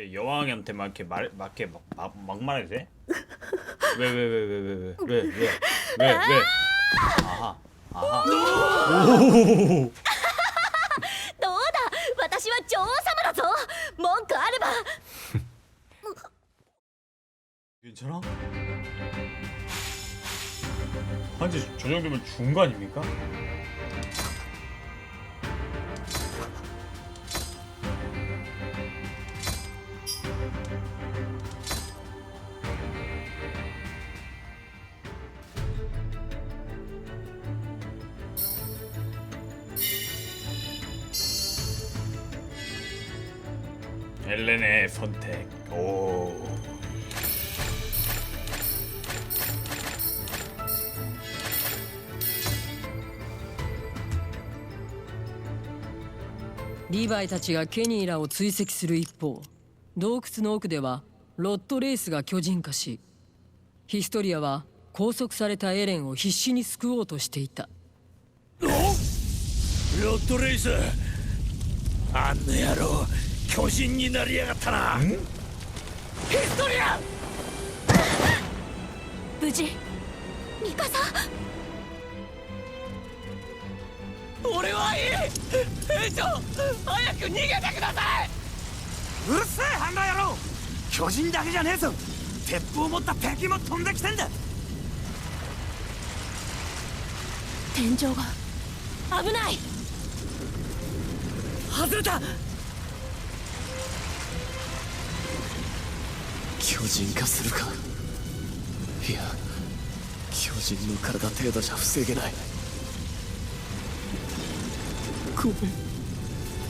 네, 여왕한테 막 이렇게 말, 막 이렇게 막, 막, 막 말해도 돼? 왜 왜 왜 왜 왜 왜 왜 왜 왜 왜 아하 아하 どうだ私は女王様だぞ文句あれば 괜찮아? 한지 저 정도면 죽은 거 아닙니까? リヴァイたちがケニーらを追跡する一方洞窟の奥ではロッドレースが巨人化しヒストリアは拘束されたエレンを必死に救おうとしていた。ロッドレイス？あんな野郎巨人になりやがったな。ヒストリア！無事ミカサ？俺はいい!兵長早く逃げてください!うるせえハンダ野郎!巨人だけじゃねえぞ!鉄砲を持った敵も飛んできてんだ!天井が危ない!外れた!巨人化するか?いや巨人の体程度じゃ防げないごめん。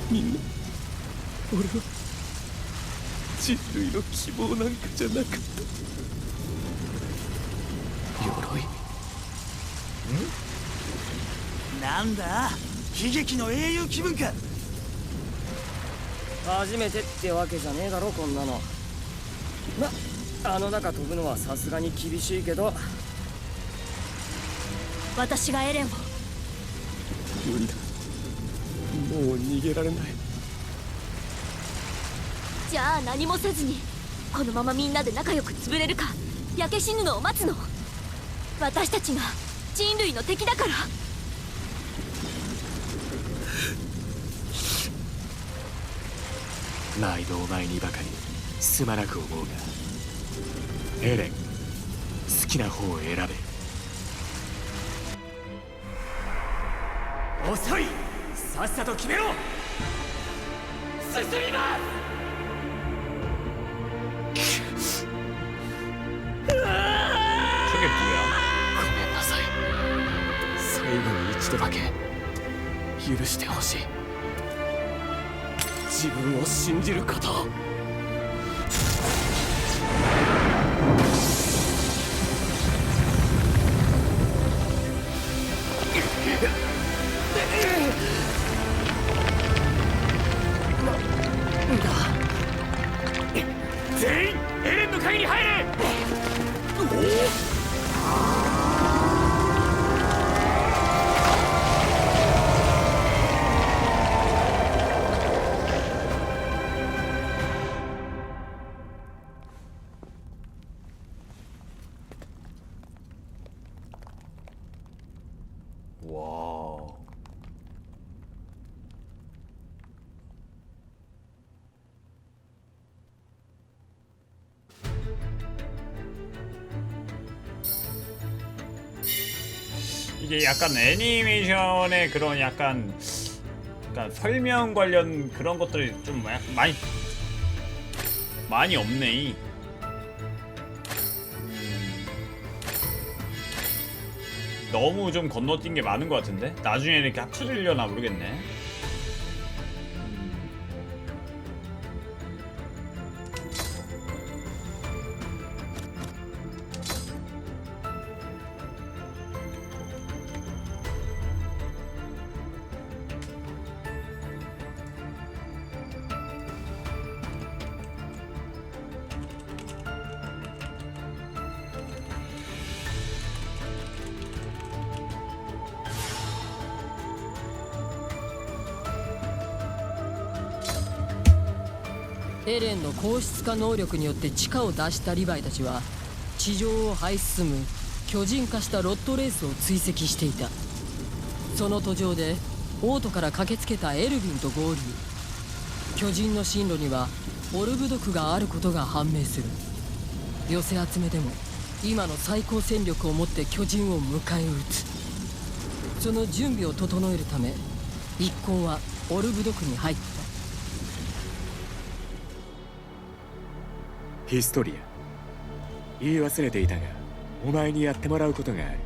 みんな俺は人類の希望なんかじゃなかった。鎧？なんだ？悲劇の英雄気分か。初めてってわけじゃねえだろこんなの。まあの中飛ぶのはさすがに厳しいけど。私がエレンを。無理だもう逃げられない。じゃあ何もせずにこのままみんなで仲良く潰れるか。焼け死ぬのを待つの。私たちが人類の敵だから。毎度お前にばかりすまなく思うがエレン好きな方を選べ。遅いさっさと決めろ進みます 저게 뭐야? ごめんなさい最後に一度だけ許してほしい自分を信じること 이게 약간 애니메이션의 그런 약간 약간 설명 관련 그런 것들이 좀 마- 많이 많이 없네. 이. 음, 너무 좀 건너뛴 게 많은 것 같은데 나중에 이렇게 합쳐지려나 모르겠네. エレンの硬質化能力によって地下を脱したリヴァイたちは地上を這い進む巨人化したロットレースを追跡していた。その途上でオートから駆けつけたエルヴィンと合流巨人の進路にはオルブ毒があることが判明する。寄せ集めでも今の最高戦力を持って巨人を迎え撃つ。その準備を整えるため一行はオルブ毒に入った。ヒストリア。言い忘れていたがお前にやってもらうことがある。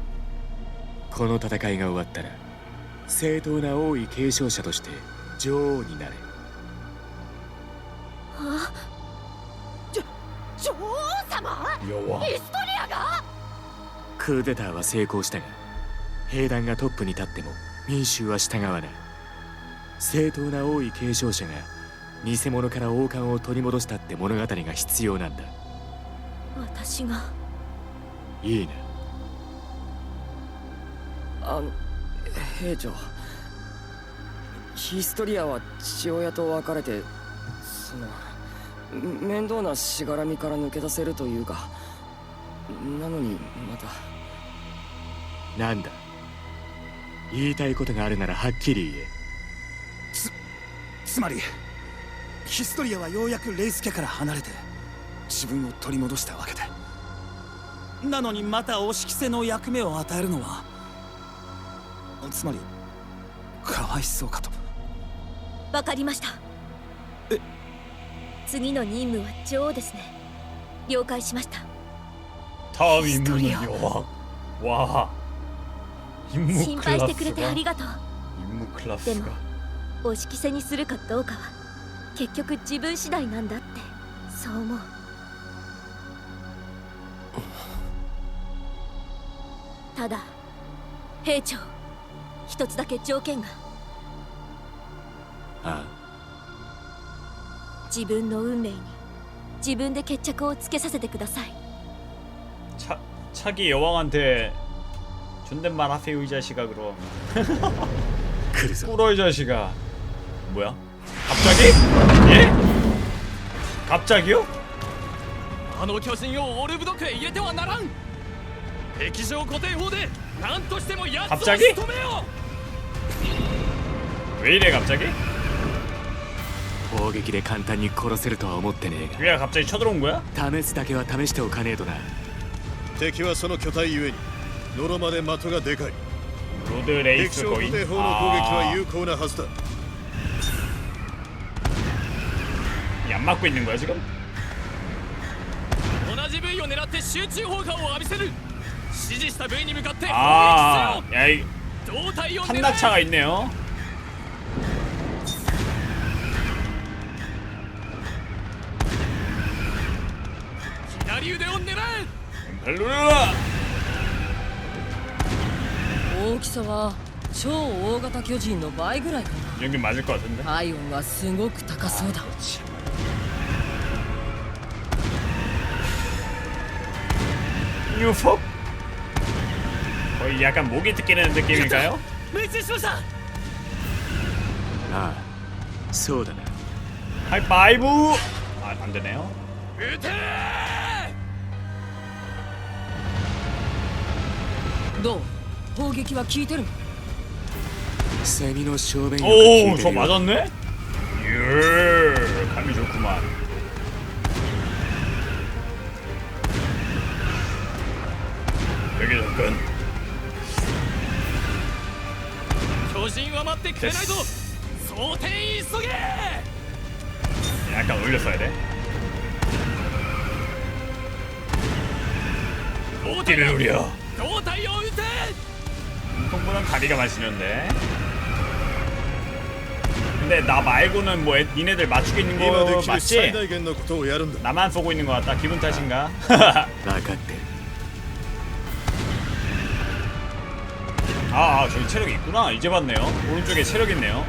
この戦いが終わったら正当な王位継承者として女王になれ。女王様？弱ヒストリアが？クーデターは成功したが兵団がトップに立っても民衆は従わない。正当な王位継承者が偽物から王冠を取り戻したって物語が必要なんだ。私が。いいなあの兵長。ヒストリアは父親と別れてそのめ面倒なしがらみから抜け出せるというか。なのにまた。なんだ。言いたいことがあるならはっきり言え。つまりヒストリアはようやくレイス家から離れて自分を取り戻したわけで。なのにまたお仕着せの役目を与えるのはつまりかわいそうかと。わかりました。え？次の任務は女王ですね。了解しました。ターウィンの女王わあ。心配してくれてありがとう。でもお仕着せにするかどうかは。結局自分次第なんだってそう思うただ兵長一つだけ条件があ自分の運命に自分で決着をつけさせてください 차, 차기 여왕한테 존댓말 하세요 이 자식아 그럼 あ来るぞ 꿇어 이 자식아 뭐야? 갑자기? 예? 갑자기요? あの巨人をオルブドクへ入れてはならん液状固定法で何としても奴を仕 갑자기? 留めよ 왜 이래 갑자기? 砲撃で簡単に殺せるとは思ってねえ 왜 갑자기 쳐들어온 거야? が試すだけは試しておかねえとな敵はその巨体ゆえにノロマで的がでかい 로드 敵 레이스 将固 거인 定砲の攻撃は 아, 有効なはずだ 맞고 있는 거야 지금? 同じ部位を狙って集中砲火を浴びせる指示した部位に向かって砲 아, 撃 야, 이 せよ胴体を狙え 탄나차가 있네요. 左腕を狙え 벨루르! 大きさは超大型巨人の倍ぐらいか 이 정도 맞을 것 같은데. な体温がすごく高そうだ 유폭? 거의 약간 목이 뜯기는 느낌일까요? 命中しましたああそうだな 하이파이브! 아, 안 되네요. 撃てどう砲撃は効いてるのセミの正面よく効 오, いて 저 るよ 맞았네? 예, 감이 좋구만. 여기 접근. 巨人は待ってくれないぞ想定急げ 약간 올렸어야 돼. 胴 띠를 体を 노려. 胴体を撃て 통보는 다리가 맛있는데. 근데 나 말고는 뭐 애- 니네들 맞추고 있는 今 거 できる 맞지? 最大限のことをやるんだ 나만 쏘고 있는 것 같다. 기분 탓인가? 分かってる 아, 아 저기 체력이 있구나. 이제 봤네요. 오른쪽에 체력 있네요.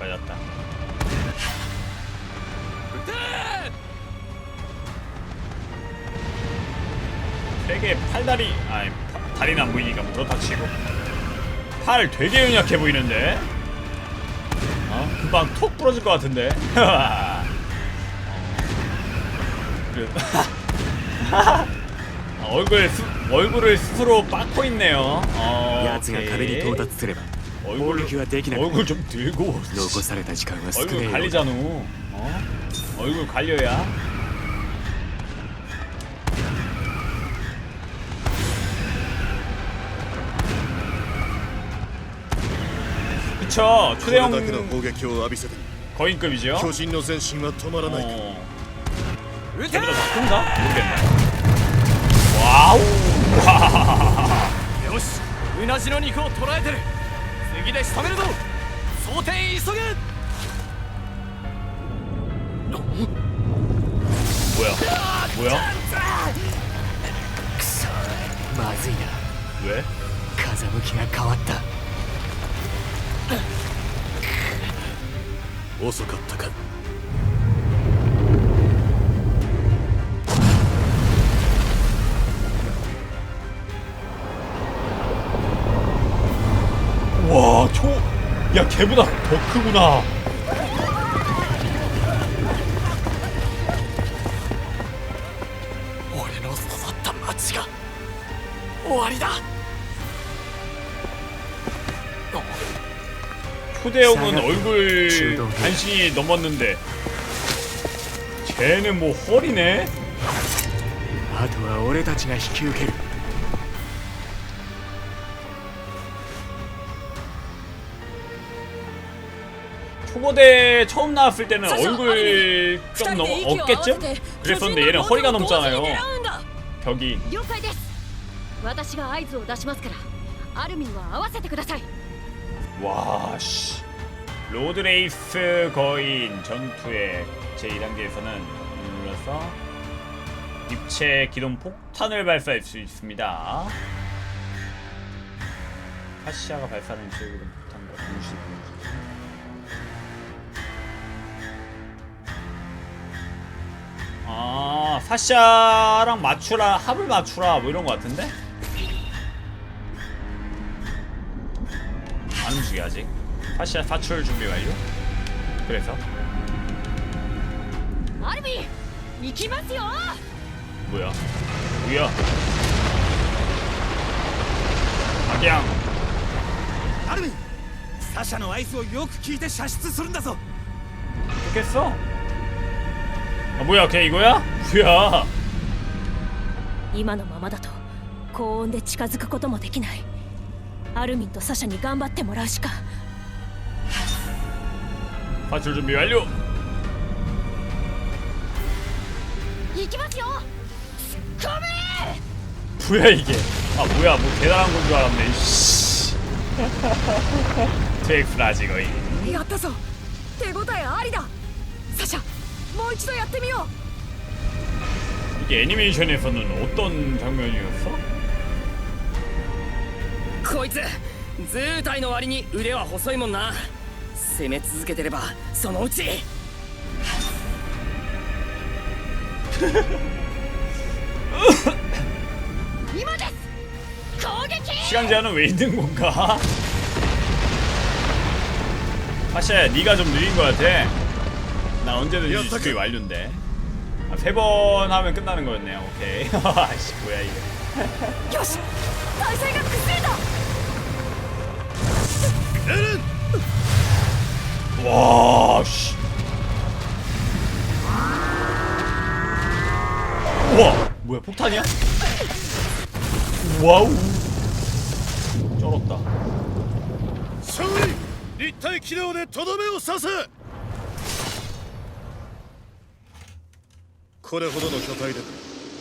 맞았다! 되게 팔다리 아니 파, 다리는 안 보이니까 뭐 그렇다 치고. 팔 되게 연약해 보이는데? 어? 금방 톡 부러질 것 같은데? 그래. 아, 얼굴 스, 얼굴을 스스로 빠고 있네요 어, 奴が壁に到達すれば攻 얼굴 撃はできなくなる 얼굴 좀 들고 残された時間は少ね 얼굴 えようだ 관리잖아 어? 얼굴 관려야 그쵸 これだ 초대형 けの砲撃を浴びせて 거인급이죠 巨人の前進は止まらないか 어. 걔보다 나쁜가? 모르겠네 와우 よしうなじの肉を捕らえてる次で仕留めるぞ装填急げ 뭐야 뭐야 まずいな 왜? 風向きが変わった遅かったか 야, 걔보다 더 크구나. 俺の育った町が終わりだ 초대형은 얼굴 주동. 간신히 넘었는데, 쟤는 뭐 허리네? あとは俺たちが引き受ける 초보대 처음 나왔을 때는 저, 저, 얼굴 좀 二人 넘어 で息を合わ 어깨쯤? せて 그랬었는데 얘는 허리가 넘잖아요. 巨人のゴールを狙うんだ 벽이. 了解です私が合図を出しますからアルミンは合わせてください 와, 씨. 로드레이스 거인 전투의 제2단계에서는 눌러서 입체 기동 폭탄을 발사할 수 있습니다. 카시아가 발사하는 입체 기동 폭탄과 동시 아, 사샤랑 맞추라, 합을 맞추라, 뭐 이런 거 같은데? 안 움직여 아직 파시아 사출 준비 완료 그래서 アルミン行きますよ 뭐야 뭐야 악양 アルミンサシャの合図をよく聞いて射出するんだぞ 좋겠어 아 뭐야 걔 이거야? 뭐야 今のままだと高温で近づくこともできないアルミンとサシャに頑張ってもらうしか 사출 준비 완료 行きますよごめん 뭐야 이게 아 뭐야 뭐 대단한 건 줄 알았네 이씨 트엑스라지 거의 やったぞ手応えありだサシャ もう一度やってみよ 이게 애니메이션에서는 어떤 장면이었어? こいつ図体の割に腕は細いもんな攻め続けてればそのうちう今です攻撃 시간 제한은 왜 있는 건가? 파샤야 네가 좀 느린 것 같아 나 언제든지 야, 준비 완료인데 아, 세 번 하면 끝나는 거였네요 오케이 아씨 뭐야 이게 よし体勢が崩れた 와, 씨. 우와, 뭐야, 폭탄이야? 와우. 쩔었다. 勝利立体機動でとどめを刺す これほどの巨体で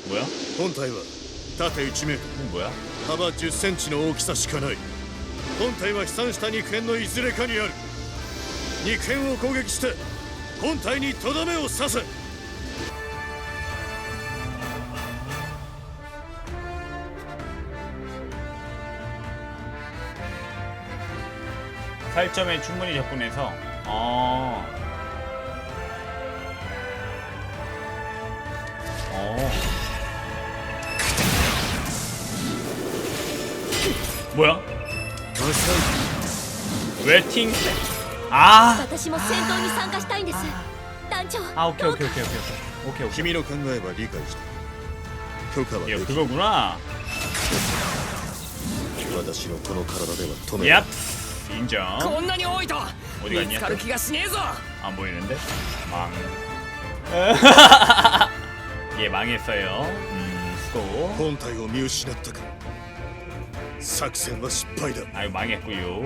뭐야? 本体は縦1メート 이건 뭐야? ル幅10センチの大きさしかない本体は飛散した肉片のいずれかにある肉片を攻撃して本体にとどめを刺す 살점에 충분히 접근해서 어. 뭐야? 웨팅 아 私も戦闘に参加したいんです団長 아 오케이 どうか 오케이 오케이 오케이 오케이 오케이 君の考えは理解した許可はで 이거 き 그거구나 私のこの体では止めない 얍 인정 こんなに多いと 어디 見つ 갔냐 かる気がしねえぞ 안 보이는데 망 예 망했어요 음 수고 本体を見失ったか作戦は失敗だ 아유 망했고요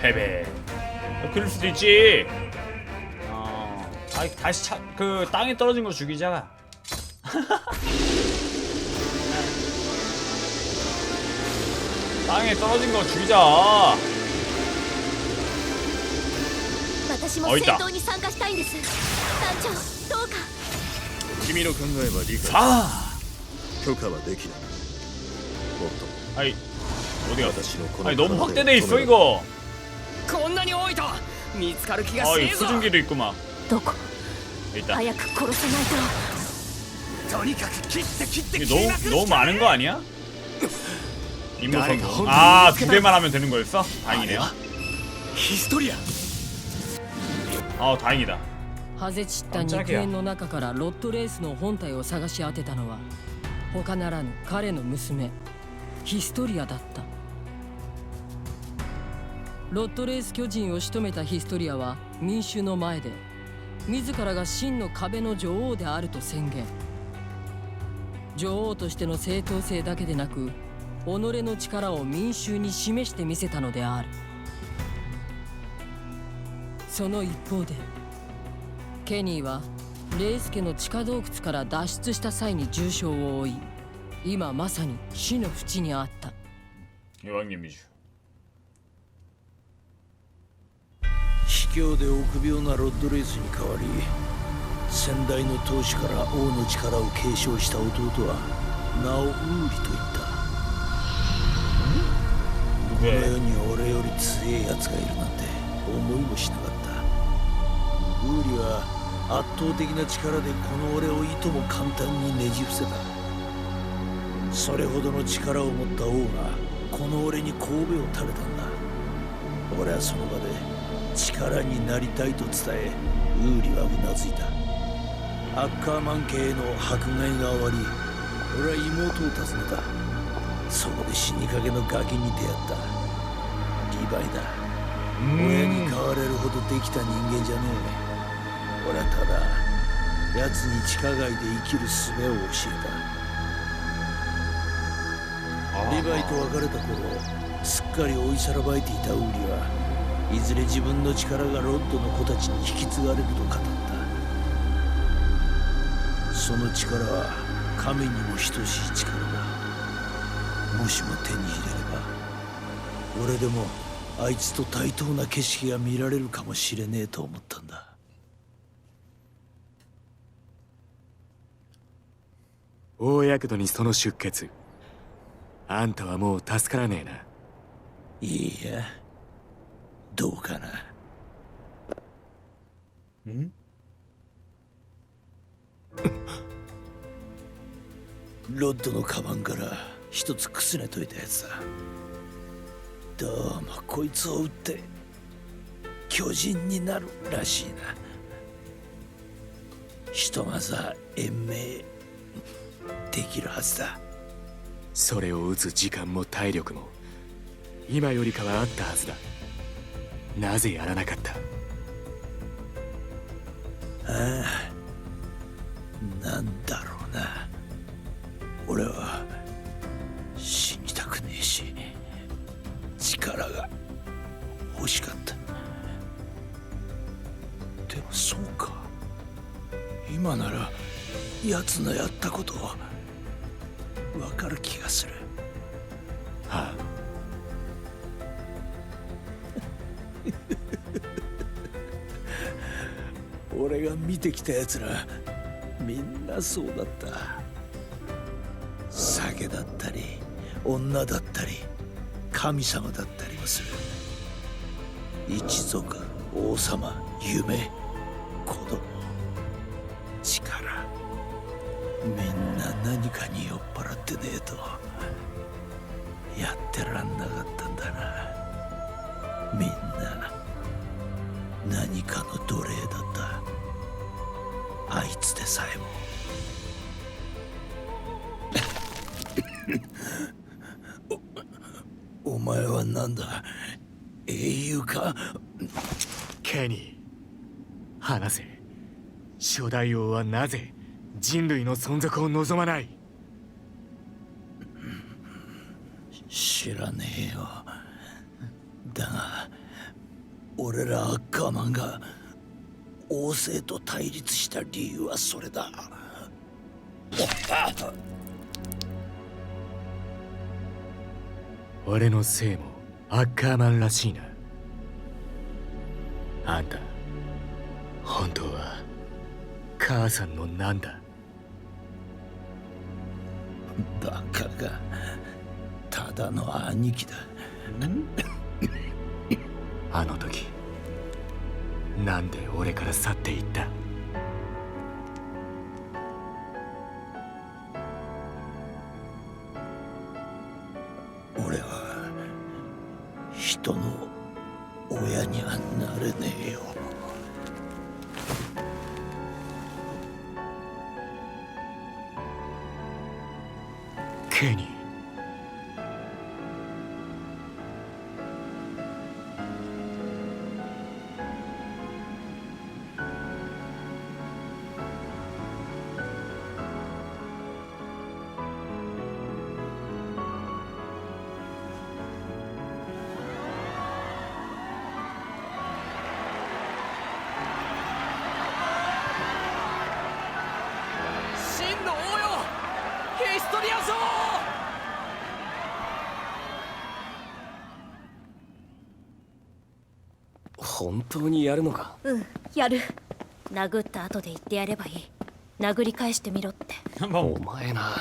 패배 어, 그럴 수도 있지 어 아, 다시 차, 그 땅에 떨어진 거 죽이자 땅에 떨어진 거 죽이자 私もおいた戦闘に参加したいんです団長どうか 君の考えは理解 아 許可はできないもっ 아이 어디 と 갔어 私のこの 아니 너무 体を 확대돼 있어 止めろ 이거 こんなに多いと見つかる気がし 아 ね 이 えぞ 수증기도 있구만 どこ 일단 早く殺さないととにかく切って切って 이게 切り 너무 まくる 너무 많은 거 아니야? 임무 나이가 성공. 혼자 아, 이렇게 두 대만 하면 되는 거였어? 다행이네요. ヒストリア 아, 다행이다. ハゼ散った肉片の中からロッドレースの本体を探し当てたのは他ならぬ彼の娘ヒストリアだった。ロッドレース巨人を仕留めたヒストリアは民衆の前で自らが真の壁の女王であると宣言。女王としての正当性だけでなく己の力を民衆に示してみせたのである。その一方でケニーはレイスケの地下洞窟から脱出した際に重傷を負い今まさに死の淵にあった。卑怯で臆病なロッドレイスに代わり先代の当主から王の力を継承した弟は名をウーリと言った。この世に俺より強い奴がいるなんて思いもしなかった。ウーリは圧倒的な力でこの俺をいとも簡単にねじ伏せた。それほどの力を持った王がこの俺に神戸を垂れたんだ。俺はその場で力になりたいと伝えウーリはうなずいた。アッカーマン家への迫害が終わり俺は妹を訪ねた。そこで死にかけのガキに出会った。リヴァイだ。親に変われるほどできた人間じゃねえ。俺はただ奴に地下街で生きる術を教えた。リヴァイと別れた頃すっかり追いさらばえていたウーリはいずれ自分の力がロッドの子たちに引き継がれると語った。その力は神にも等しい力だ。もしも手に入れれば俺でもあいつと対等な景色が見られるかもしれねえと思ったんだ大やけどにその出血。あんたはもう助からねえな。いいや。どうかな。ロッドのカバンから一つくすねといたやつだ。どうもこいつを撃って巨人になるらしいな。ひとまずは延命できるはずだ。それを打つ時間も体力も今よりかはあったはずだ。なぜやらなかった。ああなんだろうな。俺は死にたくねえし力が欲しかった。でもそうか。今なら奴のやったことわかる気がする。は 俺が見てきた奴らみんなそうだった。酒だったり女だったり神様だったりもする。一族王様夢子供力。みんな何かに酔っ払ってねえとやってらんなかったんだな。みんな何かの奴隷だった。あいつでさえも。おお前は何だ？英雄か？ケニー話せ。初代王はなぜ人類の存続を望まない。知らねえよ。だが俺らアッカーマンが王政と対立した理由はそれだ。俺の姓もアッカーマンらしいな。あんた本当は母さんのなんだ？バカがただの兄貴だ。あの時なんで俺から去っていった？リア女王本当にやるのかうんやる殴った後で言ってやればいい殴り返してみろって お前な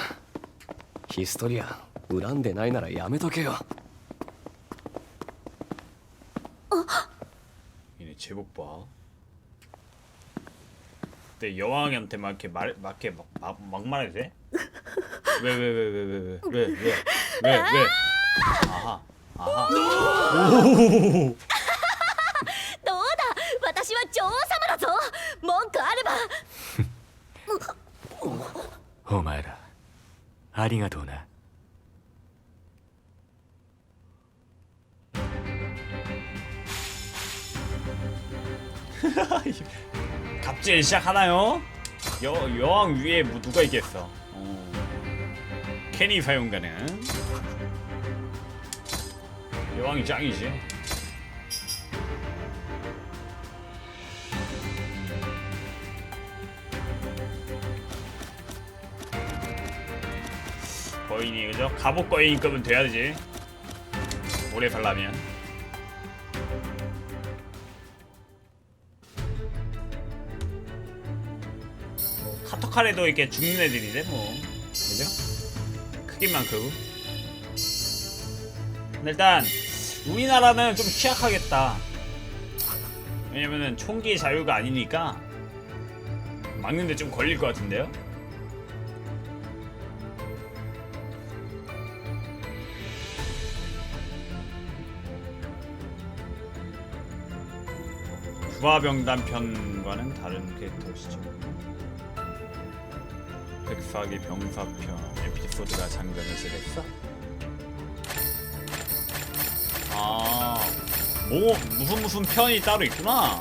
ヒストリア恨んでないならやめとけよ 얘네 제복 봐. 근데 여왕한테 막 이렇게 말, 막 이렇게 막, 막, 막 말해도 돼? 왜, 왜, 왜, 왜, 왜, 왜, 왜, 왜, 왜, 왜? 아하, 아하. どうだ私は女王様だぞ文句あればお前らありがとうな 갑질 시작하나요? 여, 여왕 위에 뭐 누가 있겠어? 어. 캐니 사용가는 여왕이 짱이지. 거인이 그죠? 갑옷 거인급은 돼야지. 오래 살라면. 카토칼에도 이렇게 죽는 애들인데 뭐? 크고 근데 일단 우리나라는 좀 취약하겠다. 왜냐면은 총기 자유가 아니니까 막는데 좀 걸릴 것 같은데요? 구화병단 편과는 다른 캐릭터시죠 백사기 병사편 에피소드가 장면을 쓰랬어? 아, 뭐 무슨 무슨 편이 따로 있구나.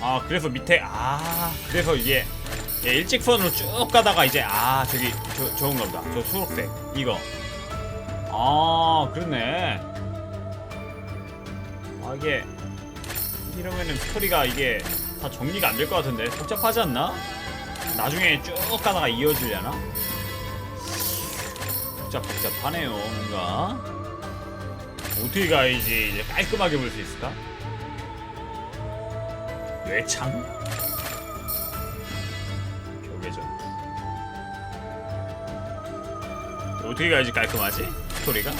아, 그래서 밑에 아, 그래서 이게 예, 일직선으로 쭉 가다가 이제 아 저기 저 저건가 보다. 저 초록색 이거. 아, 그렇네. 아 이게 이러면은 스토리가 이게 다 정리가 안 될 것 같은데 복잡하지 않나? 나중에 쭉 가다가 이어지려나? 복잡복잡하네요 뭔가 어떻게 가야지 이제 깔끔하게 볼 수 있을까? 뇌창? 전투 어떻게 가야지 깔끔하지? 스토리가?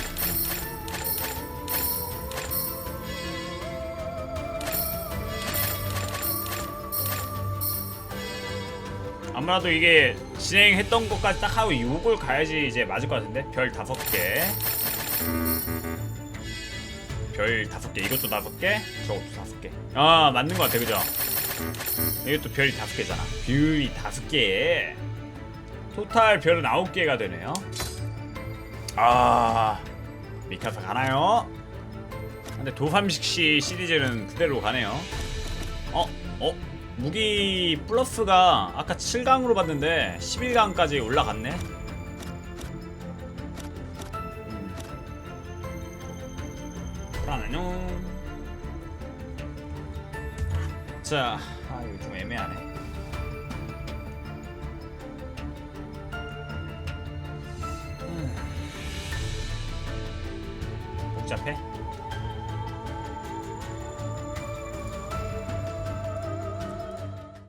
아무래도 이게 진행했던 것까지 딱 하고 6을 가야지 이제 맞을 것 같은데? 별 다섯 개. 별 다섯 개. 이것도 다섯 개? 저것도 다섯 개아 맞는 것 같아. 그죠? 이것도 별이 다섯 개잖아. 별이 다섯 개. 토탈 별은 아홉 개가 되네요. 아 미카사 가나요? 근데 도삼식시 시리즈는 그대로 가네요. 어? 어? 무기 플러스가 아까 7강으로 봤는데 11강까지 올라갔네. 불안해요. 자, 아 이거 좀 애매하네